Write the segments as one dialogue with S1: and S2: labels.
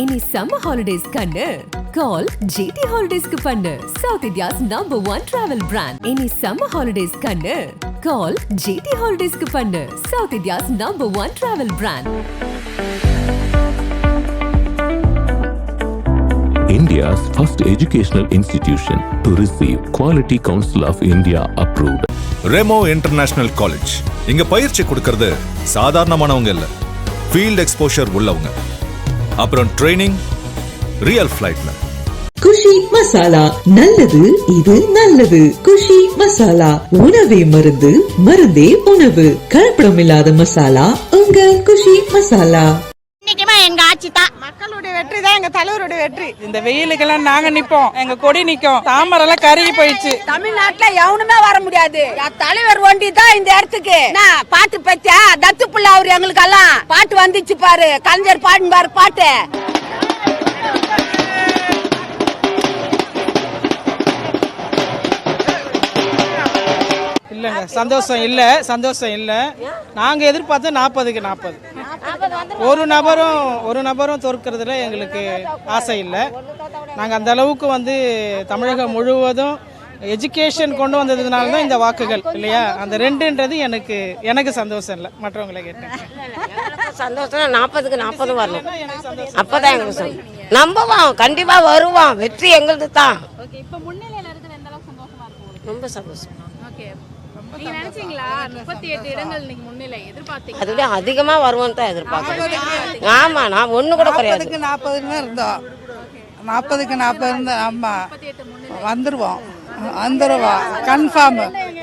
S1: இனி summer holidays கண்ணு. Call GT ஹாலிடேஸ்க்கு பண்ணு. South India's number one travel brand இனி சம்மர் ஹாலிடேஸ் கண்ணு. கால் ஜிடி ஹாலிடேஸ்க்கு பண்ணு. South India's number one travel brand
S2: India's first educational institution to receive Quality Council of India approved.
S3: Remo international college இங்க பயிற்சி கொடுக்கறது சாதாரணமானவங்க இல்ல. ஃபீல்ட் எக்ஸ்போஷர் உள்ளவங்க. அப்புறம் ட்ரைனிங் ரியல் ஃபிளைட்ல
S4: குஷி மசாலா நல்லது இது நல்லது. குஷி மசாலா உணவே மருந்து மருந்தே உணவு. கலப்படம் இல்லாத மசாலா உங்கள் குஷி மசாலா.
S5: இன்னைக்குமா எங்க ஆட்சி தான்.
S6: மக்களுடைய வெற்றி தான் எங்க தலைவருடைய வெற்றி.
S7: இந்த வெயிலுக்கெல்லாம் நாங்க நிப்போம். எங்க கொடி நிக்கும். தாமரை எல்லாம் கருகி போயிடுச்சு.
S6: தமிழ்நாட்டுல எவனுமே வர முடியாது. தலைவர் ஒண்டி தான் இந்த இடத்துக்கு. என்ன, பாட்டு பத்தியா தத்து புள்ள அவரு எங்களுக்கு எல்லாம் பாட்டு வந்துச்சு பாரு. கலைஞர் பாட்டு பாரு பாட்டு.
S7: இல்லைங்க சந்தோஷம் இல்ல சந்தோஷம் இல்ல. நாங்க எதிர்பார்த்த நாற்பதுக்கு நாற்பது ஒரு நபரும் ஒரு நபரும் தோற்கிறதுல எங்களுக்கு ஆசை இல்லை. நாங்க அந்த அளவுக்கு வந்து தமிழகம் முழுவதும் எஜுகேஷன் கொண்டு வந்ததுனால தான் இந்த வாக்குகள் இல்லையா? அந்த ரெண்டுன்றது எனக்கு எனக்கு சந்தோஷம் இல்லை. மற்றவங்களை கேட்டேன்
S8: சந்தோஷம் நாற்பதுக்கு நாற்பது வரணும். அப்பதான் எங்களுக்கு சந்தோஷம். நம்புவோம் கண்டிப்பா வருவோம். வெற்றி எங்களுது தான் ரொம்ப சந்தோஷம்.
S9: நீங்க நினைச்சீங்களா? முப்பத்தி எட்டு இடங்கள் இன்னைக்கு முன்னிலை எதிர்பார்த்தீங்க
S8: அதுவே அதிகமா வருவோம் தான் எதிர்பார்க்கறேன் ஆமா நான் ஒண்ணு கூட கிடையாது.
S6: நாற்பதுன்னு இருந்தோம். நாற்பதுக்கு நாற்பது இருந்தோம் ஆமா. வந்துருவோம். வந்துருவோம். கன்ஃபார்ம்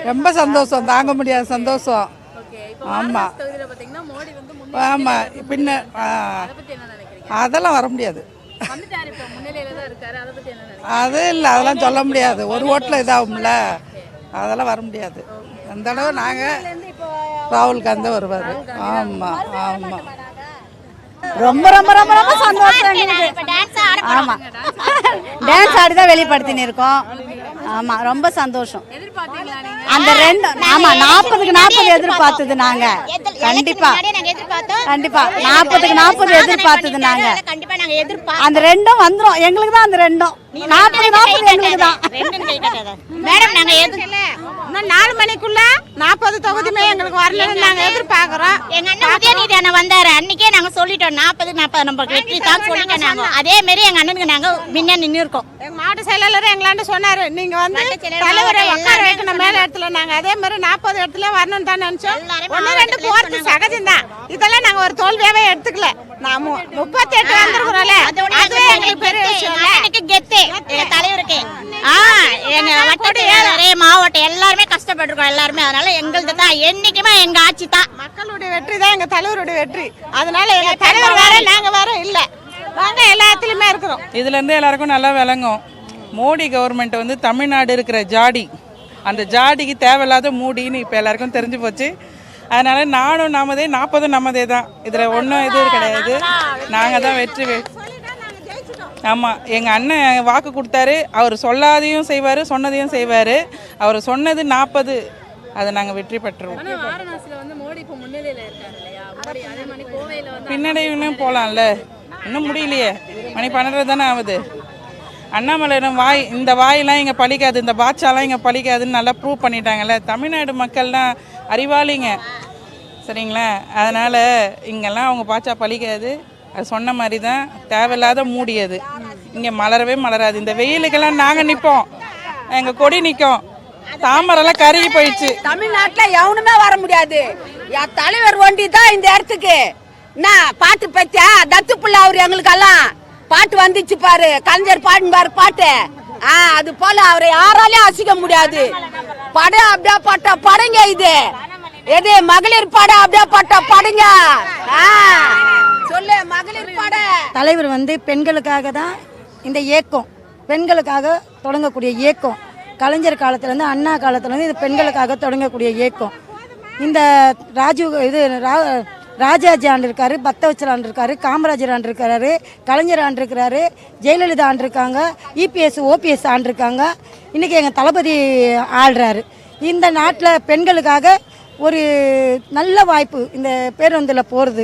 S6: ரொம்ப சந்தோஷம். தாங்க முடியாத சந்தோஷம். ஆமா.
S9: தொகுதியில பாத்தீங்கன்னா மோடி வந்து முன்னிலை.
S6: ஆமா பின்ன அதெல்லாம் வர முடியாது.
S9: வந்துட்டாரு இப்ப முன்னிலையில தான் இருக்காரு. அதை பத்தி என்ன நினைக்கிறீங்க?
S6: அது இல்லை அதெல்லாம் சொல்ல முடியாது. ஒரு ஓட்டில் இதாகும்ல. அதெல்லாம் வர முடியாது. அந்த தடவை நாங்கள் ராகுல் காந்தி வருவார் ஆமாம் ஆமாம்
S10: ரொம்ப ரொம்ப ரொம்ப ரொம்ப சந்தோஷம் எங்களுக்கு. ஆமா. டான்ஸ் ஆடி தான் வெளிப்படுத்தின்னு இருக்கோம். ஆமா ரொம்ப சந்தோஷம். அந்த ரெண்டு ஆமா நாற்பதுக்கு நாற்பது எதிர்பார்த்தது நாங்க. கண்டிப்பா.
S5: நாங்க எதிர்பார்த்தோம்
S10: கண்டிப்பா. நாற்பதுக்கு நாற்பது எதிர்பார்த்தது நாங்க.
S5: கண்டிப்பா நாங்க எதிர்பார்த்தோம்.
S10: அந்த ரெண்டும் வந்துரும். எங்களுக்கு தான் அந்த ரெண்டும். நாற்பது நாற்பது எங்களுக்கு தான்
S5: மேடம் நாங்க எதிர்
S6: இன்னும் நாலு மணிக்குள்ள நாற்பது தொகுதியுமே எங்களுக்கு வரணும்னு நாங்கள் எதிர்பார்க்குறோம்.
S5: எங்க அண்ணன் உதயநிதி அண்ணன் வந்தாரு. அன்னைக்கே நாங்க சொல்லிட்டோம் நாற்பது நாற்பது நம்ம வெற்றி தான் சொல்லிட்டோம் நாங்க அதே மாதிரி எங்க அண்ணனுக்கு நாங்க முன்ன நின்று இருக்கோம்.
S6: எங்கள் மாவட்ட செயலாளர் எங்களாண்ட சொன்னார் நீங்கள் வந்து தலைவரை உட்கார வைக்கணும் மேல இடத்துல. நாங்கள் அதே மாதிரி நாற்பது இடத்துல வரணும்னு தான் நினச்சோம். ஒன்று ரெண்டு போகிறது சகஜம்தான். இதெல்லாம் நாங்கள் ஒரு தோல்வியாவே எடுத்துக்கல. நாம முப்பத்தி எட்டு வந்திருக்கிறோம்ல அதுவே எங்களுக்கு பெரிய விஷயம்?
S5: எனக்கு கெத்து. எங்க தலைவருக்கு. ஆ எங்க வட்ட செயலாளரே மாவட்டம். எல்லாருமே கஷ்டப்பட்டிருக்கோம் எல்லாருமே. அதனால எங்களுது தான். என்னைக்குமே எங்க ஆட்சி தான்.
S6: மக்களுடைய வெற்றி தான் எங்கள் தலைவருடைய வெற்றி. அதனால எங்கள் தலைவர் வேற நாங்கள் வேற இல்லை. நாங்கள் எல்லா இடத்துலையுமே இருக்கிறோம்.
S7: இதுல இருந்து எல்லாருக்கும் நல்லா விளங்கும். மோடி கவர்மெண்ட் வந்து தமிழ்நாடு இருக்கிற ஜாடி. அந்த ஜாடிக்கு தேவையில்லாத மூடின்னு இப்போ எல்லாருக்கும் தெரிஞ்சு போச்சு. அதனால நானும் நாமதே நாற்பதும் நம்மதே தான் இதில் ஒன்றும் இது கிடையாது. நாங்கள் தான் வெற்றி ஆமாம் எங்கள் அண்ணன் வாக்கு கொடுத்தாரு. அவர் சொல்லாதையும் செய்வார் சொன்னதையும் செய்வார். அவர் சொன்னது நாற்பது. அதை நாங்கள் வெற்றி பெற்றுருவோம் பின்னடைவுன்னு போகலாம்ல இன்னும் முடியலையே. மணி பன்னெண்டு தானே ஆகுது. அண்ணாமலையிடம் வாய் இந்த வாயெல்லாம் இங்கே பழிக்காது இந்த பாட்சாலாம் இங்கே பழிக்காதுன்னு நல்லா ப்ரூவ் பண்ணிட்டாங்கல்ல. தமிழ்நாடு மக்கள்லாம் அறிவாளிங்க. சரிங்களா? அதனால் இங்கெல்லாம் அவங்க பாச்சா பழிக்காது. அது சொன்ன மாதிரி தான் தேவையில்லாத மூடியது. இங்கே மலரவே மலராது. இந்த வெயிலுக்கெல்லாம் நாங்கள் நிற்போம் எங்கள் கொடி நிற்கும் தாமரெல்லாம் கருகி போயிடுச்சு.
S6: தமிழ்நாட்டில் எவனுமே வர முடியாது. என் தலைவர் ஒண்டி தான் இந்த இடத்துக்கு. என்ன பாட்டு பத்தியா? தத்து பிள்ளை அவர் எங்களுக்கெல்லாம். பாட்டு வந்துச்சு பாரு கலைஞர் பாட்டு பாரு பாட்டு. ஆ அது போல அவரை யாராலையும் அசிக்க முடியாது. படம் அப்படியே பட்ட படங்க இது. எது மகளிர் படம் அப்படியே பட்ட படங்க. ஆ சொல்லு மகளிர் படம்.
S10: தலைவர் வந்து பெண்களுக்காக தான் இந்த இயக்கம் பெண்களுக்காக தொடங்கக்கூடிய இயக்கம். கலைஞர் காலத்துலேருந்து அண்ணா காலத்துலேருந்து இது பெண்களுக்காக தொடங்கக்கூடிய இயக்கம். இந்த ராஜீவ் இது ரா ராஜாஜி ஆண்டு இருக்காரு பக்தவச்சல் ஆண்டு இருக்காரு காமராஜர் ஆண்டு இருக்காரு கலைஞர் ஆண்டு இருக்கிறாரு ஜெயலலிதா ஆண்டு இருக்காங்க இபிஎஸ் ஓபிஎஸ் ஆண்டு இருக்காங்க. இன்றைக்கி எங்கள் தளபதி ஆள்றாரு. இந்த நாட்டில் பெண்களுக்காக ஒரு நல்ல வாய்ப்பு இந்த பேருந்தில் போகிறது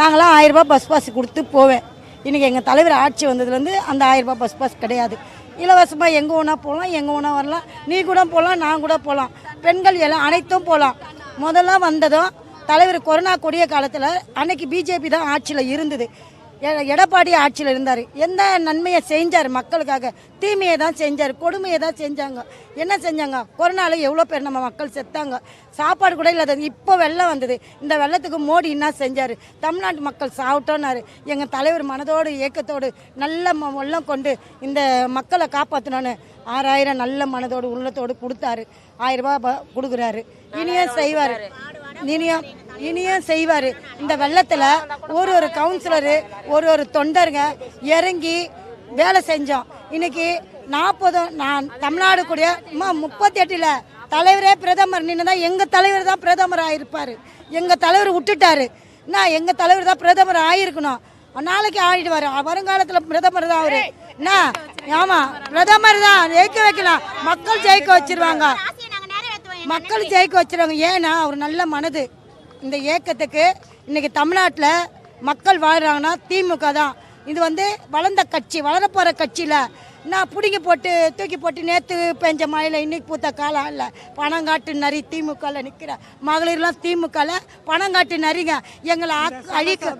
S10: நாங்களாம் ஆயிரரூபா பஸ் பாஸ் கொடுத்து போவேன். இன்றைக்கி எங்கள் தலைவர் ஆட்சி வந்ததுலேருந்து அந்த ஆயிரம் ரூபாய் பஸ் பாஸ் கிடையாது. இலவசமாக எங்கே வேணால் போகலாம் எங்கே வேணால் வரலாம். நீ கூட போகலாம் நான் கூட போகலாம் பெண்கள் எல்லாம் அனைத்தும் போகலாம் முதல்ல வந்ததும் தலைவர் கொரோனா கொடிய காலத்தில் அன்னைக்கு பிஜேபி தான் ஆட்சியில் இருந்தது. எடப்பாடி ஆட்சியில் இருந்தார். எந்த நன்மையை செஞ்சார் மக்களுக்காக? தீமையை தான் செஞ்சார். கொடுமையை தான் செஞ்சாங்க. என்ன செஞ்சாங்க? கொரோனாவில் எவ்வளோ பேர் நம்ம மக்கள் செத்தாங்க. சாப்பாடு கூட இல்லாத இப்போ வெள்ளம் வந்தது. இந்த வெள்ளத்துக்கு மோடி என்ன செஞ்சார்? தமிழ்நாட்டு மக்கள் சாப்பிட்டோன்னாரு எங்கள் தலைவர் மனதோடு ஏக்கத்தோடு நல்ல ம- உள்ளம் கொண்டு இந்த மக்களை காப்பாற்றணும்னு ஆறாயிரம் நல்ல மனதோடு உள்ளத்தோடு கொடுத்தாரு. ஆயிரம் ரூபாய் ப- கொடுக்குறாரு. இனியும் செய்வார். இனியும் இனியும் செய்வார். இந்த வெள்ளத்தில் ஒரு ஒரு கவுன்சிலரு ஒரு ஒரு தொண்டருங்க இறங்கி வேலை செஞ்சோம். இன்னைக்கு நாற்பது நான் தமிழ்நாடு கூடிய முப்பத்தி எட்டில் தலைவரே பிரதமர். நின்று தான் எங்கள் தலைவர் தான் பிரதமர் ஆகிருப்பார் எங்கள் தலைவர் விட்டுட்டாரு. நான் எங்கள் தலைவர் தான் பிரதமர் ஆகிருக்கணும் நாளைக்கு ஆயிடுவார். வருங்காலத்தில் பிரதமர் தான் அவர். என்ன ஆமாம் பிரதமர் தான். ஜெயிக்க வைக்கலாம் மக்கள் ஜெயிக்க வச்சிருவாங்க. மக்கள் ஜெயிக்க வச்சிருவாங்க ஏன்னா அவர் நல்ல மனது. இந்த இயக்கத்துக்கு இன்னைக்கு தமிழ்நாட்டில் மக்கள் வாழ்கிறாங்கன்னா திமுக தான். இது வந்து வளர்ந்த கட்சி வளரப்போகிற கட்சியில். நான் பிடிங்கி போட்டு தூக்கி போட்டு நேற்று பெஞ்ச மழையில் இன்னைக்கு பூத்த காலம் இல்லை. பணங்காட்டு நரி திமுகவில் நிற்கிற மகளிர்லாம் திமுகவில் பணங்காட்டு நரிங்க. எங்களை அழிக்க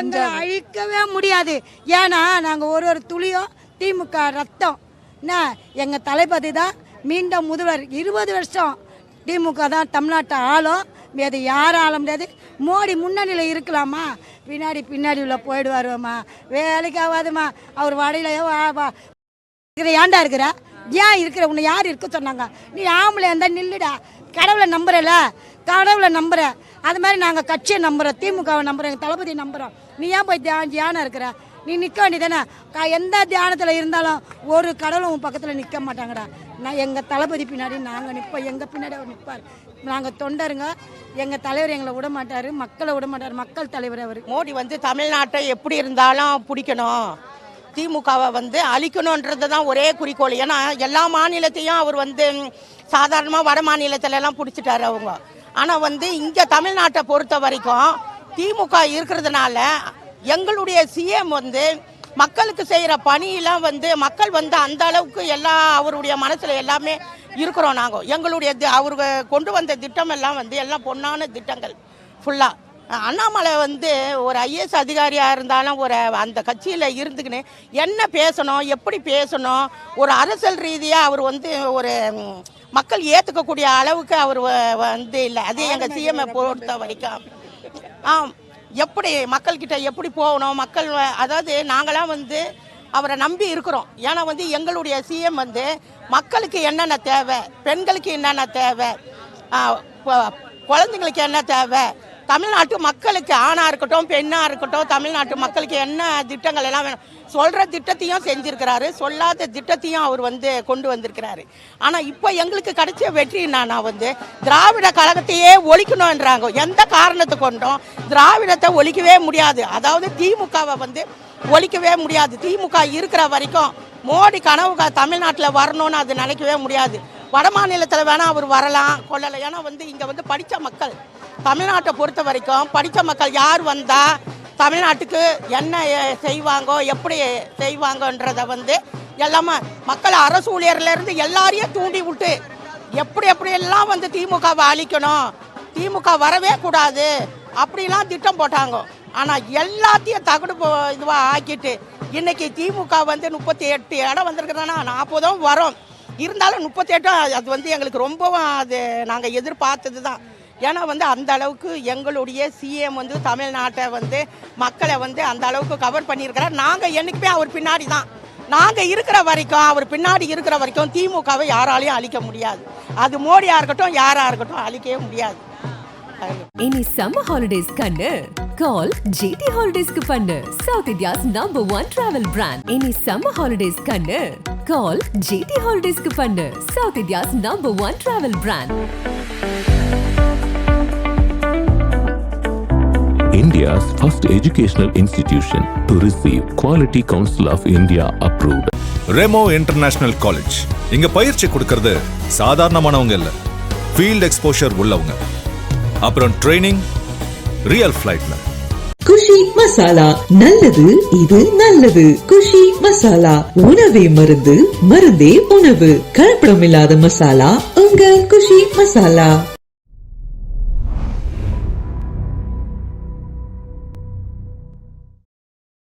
S10: எங்களை அழிக்கவே முடியாது. ஏன்னா நாங்கள் ஒரு ஒரு துளியும் திமுக ரத்தம். என்ன எங்கள் தளபதி தான் மீண்டும் முதல்வர். இருபது வருஷம் திமுக தான் தமிழ்நாட்டை ஆளும். அது யாரும் ஆள முடியாது. மோடி முன்னணியில் இருக்கலாமா? பின்னாடி பின்னாடி உள்ள போயிடுவாருமா வேலைக்கு ஆகாதுமா அவர் வடையில இருக்கிற ஏன்டா இருக்கிற? ஏன் இருக்கிற? உன்னை யார் இருக்க சொன்னாங்க? நீ ஆம்பளை இருந்தால் நில்லுடா. கடவுளை நம்புறல கடவுளை நம்புற. அது மாதிரி நாங்கள் கட்சியை நம்புறோம். திமுகவை நம்புறோம். எங்கள் தளபதி நம்புறோம். நீ ஏன் போய் தியான் தியானம் இருக்கிற? நீ நிற்க வேண்டியதானே தானே எந்த தியானத்தில் இருந்தாலும் ஒரு கடவுளும் உன் பக்கத்தில் நிற்க மாட்டாங்கடா. நான் எங்கள் தளபதி பின்னாடி நாங்கள் நிற்போம் எங்கள் பின்னாடி அவர் நிற்பார் நாங்கள் தொண்டருங்க. எங்கள் தலைவர் எங்களை விட மாட்டார். மக்களை விட மாட்டார். மக்கள் தலைவர் அவர்.
S11: மோடி வந்து தமிழ்நாட்டை எப்படி இருந்தாலும் பிடிக்கணும். திமுகவை வந்து அழிக்கணுன்றது தான் ஒரே குறிக்கோள். ஏன்னா எல்லா மாநிலத்தையும் அவர் வந்து சாதாரணமாக வட மாநிலத்திலலாம் பிடிச்சிட்டாரு அவங்க. ஆனால் வந்து இங்கே தமிழ்நாட்டை பொறுத்த வரைக்கும் திமுக இருக்கிறதுனால எங்களுடைய சிஎம் வந்து மக்களுக்கு செய்கிற பணியெல்லாம் வந்து மக்கள் வந்து அந்த அளவுக்கு எல்லா அவருடைய மனசில் எல்லாமே இருக்கிறோம் நாங்கள் எங்களுடைய தி- அவரு கொண்டு வந்த திட்டம் எல்லாம் வந்து எல்லாம் பொன்னான திட்டங்கள். ஃபுல்லாக அண்ணாமலை வந்து ஒரு ஐஏஎஸ் அதிகாரியாக இருந்தாலும் ஒரு அந்த கட்சியில் இருந்துக்கின்னு என்ன பேசணும் எப்படி பேசணும் ஒரு அரசியல் ரீதியாக அவர் வந்து ஒரு மக்கள் ஏற்றுக்கக்கூடிய அளவுக்கு அவர் வந்து இல்லை. அது எங்கள் சிஎம்ஐ பொறுத்த வரைக்கும் ஆ எப்படி மக்கள்கிட்ட எப்படி போகணும்? மக்கள் அதாவது நாங்களாம் வந்து அவரை நம்பி இருக்கிறோம். ஏன்னா வந்து எங்களுடைய சிஎம் வந்து மக்களுக்கு என்னென்ன தேவை? பெண்களுக்கு என்னென்ன தேவை? குழந்தைங்களுக்கு என்ன தேவை? தமிழ்நாட்டு மக்களுக்கு ஆணாக இருக்கட்டும் பெண்ணாக இருக்கட்டும் தமிழ்நாட்டு மக்களுக்கு என்ன திட்டங்கள் எல்லாம் வேணும்? சொல்கிற திட்டத்தையும் செஞ்சுருக்கிறாரு. சொல்லாத திட்டத்தையும் அவர் வந்து கொண்டு வந்திருக்கிறாரு. ஆனால் இப்போ எங்களுக்கு கிடைச்ச வெற்றி என்னன்னா வந்து திராவிட கழகத்தையே ஒழிக்கணுன்றாங்க எந்த காரணத்தை கொண்டும் திராவிடத்தை ஒழிக்கவே முடியாது. அதாவது திமுகவை வந்து ஒழிக்கவே முடியாது. திமுக இருக்கிற வரைக்கும் மோடி கனவு தமிழ்நாட்டில் வரணும்னு அது நினைக்கவே முடியாது. வட மாநிலத்தில் வேணால் அவர் வரலாம் கொள்ளலாம் ஏன்னா வந்து இங்கே வந்து படித்த மக்கள் தமிழ்நாட்டை பொறுத்த வரைக்கும் படித்த மக்கள் யார் வந்தால் தமிழ்நாட்டுக்கு என்ன செய்வாங்கோ எப்படி செய்வாங்கன்றத வந்து எல்லாமே மக்கள் அரசு ஊழியர்லேருந்து எல்லாரையும் தூண்டி விட்டு எப்படி எப்படியெல்லாம் வந்து திமுகவை அழிக்கணும் திமுக வரவே கூடாது அப்படிலாம் திட்டம் போட்டாங்க. ஆனால் எல்லாத்தையும் தகுடு இதுவாக ஆக்கிட்டு இன்னைக்கு திமுக வந்து முப்பத்தி எட்டு இடம் வந்திருக்கிறதுனா நாற்பதும் வரும். இருந்தாலும் முப்பத்தி அது வந்து எங்களுக்கு ரொம்பவும் அது நாங்கள் எதிர்பார்த்தது தான் ஏன்னா வந்து அந்த அளவுக்கு எங்களுடைய சிஎம் வந்து தமிழ்நாட்டை வந்து மக்களை வந்து அந்த அளவுக்கு கவர் பண்ணியிருக்கிறார். நாங்கள் என்றைக்குமே அவர் பின்னாடி தான் நாங்கள் இருக்கிற வரைக்கும் அவர் பின்னாடி இருக்கிற வரைக்கும் திமுகவை யாராலையும் அழிக்க முடியாது. அது மோடியாக இருக்கட்டும் யாராக இருக்கட்டும் அழிக்கவே முடியாது.
S1: இனி சம ஹாலிடேஸ் கண்ணு. கால் ஜிடி ஹாலிடேஸ்க்கு பண்ணு. South India's number one travel brand இனி சம்ம ஹாலிடேஸ் கண்ணு. கால் ஜிடி ஹாலிடேஸ்க்கு பண்ணு. South India's number one travel brand
S2: India's first educational institution to receive Quality Council of India approved.
S3: Remo international college இங்க பயிற்சி கொடுக்கறது சாதாரணமானவங்க இல்ல. ஃபீல்ட் எக்ஸ்போஷர் உள்ளவங்க. அப்புறம் ட்ரைனிங் ரியல் ஃபிளைட்ல
S4: குஷி மசாலா. நல்லது இது நல்லது. குஷி மசாலா. உணவே மருந்து மருந்தே உணவு. கலப்படம் இல்லாத மசாலா உங்கள் குஷி மசாலா.